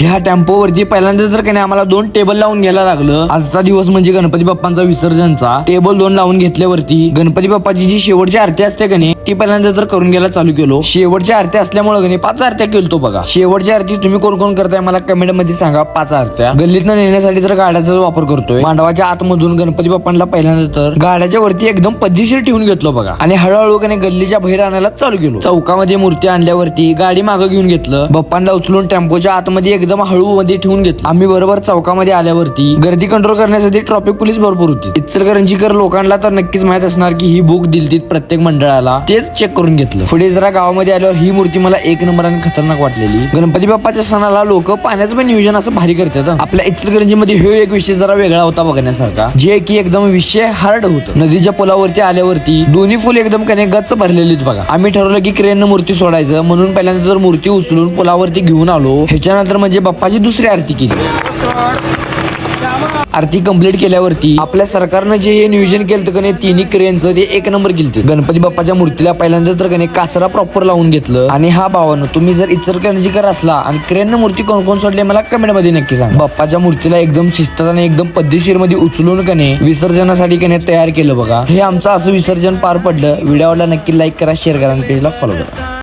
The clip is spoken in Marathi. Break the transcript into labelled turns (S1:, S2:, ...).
S1: ह्या टेम्पोवरती पहिल्यांदा जर काही आम्हाला दोन टेबल लावून घ्यायला लागलं आजचा दिवस म्हणजे गणपती बाप्पांचा विसर्जनचा. टेबल दोन लावून घेतल्यावरती गणपती बाप्पाची जी शेवटची आरती असते का नाही ती पहिल्यांदा तर करून घ्यायला चालू केलो शेवटची आरती असल्यामुळे गणे पाच आरत्या केलतो बघा. शेवटची आरती तुम्ही कोण कोण करताय मला कमेंटमध्ये सांगा पाच आरत्या. गल्लीतनं नेण्यासाठी तर गाड्याचा वापर करतोय. मांडवाच्या आतमधून गणपती बाप्पांना पहिल्यांदा तर गाड्याच्या वरती एकदम पद्धतशीर ठेवून घेतलो बघा. आणि हळूहळू कने गल्लीच्या बाहेर आणायला चालू केलो. चौकामध्ये मूर्ती आणल्यावरती गाडी मागं घेऊन घेतलं. बाप्पांना उचलून टेम्पोच्या आतमध्ये एकदम हळू मध्ये ठेवून घेतलं. आम्ही बरोबर चौकामध्ये आल्यावरती गर्दी कंट्रोल करण्यासाठी ट्रॉफिक पोलीस भरपूर होती. इचलकरंजीकर लोकांना तर नक्कीच माहीत असणार की ही बुक दिलतीत प्रत्येक मंडळाला. तेच चेक करून घेतलं. पुढे जरा गावामध्ये आल्यावर ही मूर्ती मला एक नंबर आणि खतरनाक वाटलेली. गणपती बाप्पाच्या सणाला लोक पाण्याचं पण नियोजन असं भारी करतात आपल्या इचलकरंजीमध्ये हे एक विषय जरा वेगळा होता बघण्यासारखा. जे की एकदम विषय हार्ड होतं. नदीच्या पुलावरती आल्यावरती दोन्ही फुल एकदम कने गच्च भरलेलीत बघा. आम्ही ठरवलं की क्रेन मूर्ती सोडायचं. म्हणून पहिल्यांदा तर मूर्ती उचलून पुलावरती घेऊन आलो. ह्याच्यानंतर म्हणजे म्हणजे बाप्पाची दुसरी आरती केली. आरती कंप्लीट केल्यावरती आपल्या सरकारनं जे हे नियोजन केलं का तिन्ही क्रेनचं ते एक नंबर केलं गणपती बाप्पाच्या मूर्तीला पहिल्यांदा तर कने कासरा प्रॉपर लावून घेतलं. आणि हा भावानं तुम्ही जर इचलकरंजीकर असला आणि क्रेन मूर्ती कोण कोण सोडली मला कमेंटमध्ये नक्की सांग. बाप्पाच्या मूर्तीला एकदम शिस्तात आणि एकदम पद्धतशीरमध्ये उचलून कने विसर्जनासाठी कने तयार केलं बघा. हे आमचं असं विसर्जन पार पडलं. व्हिडिओला नक्की लाईक करा शेअर करा आणि पेजला फॉलो करा.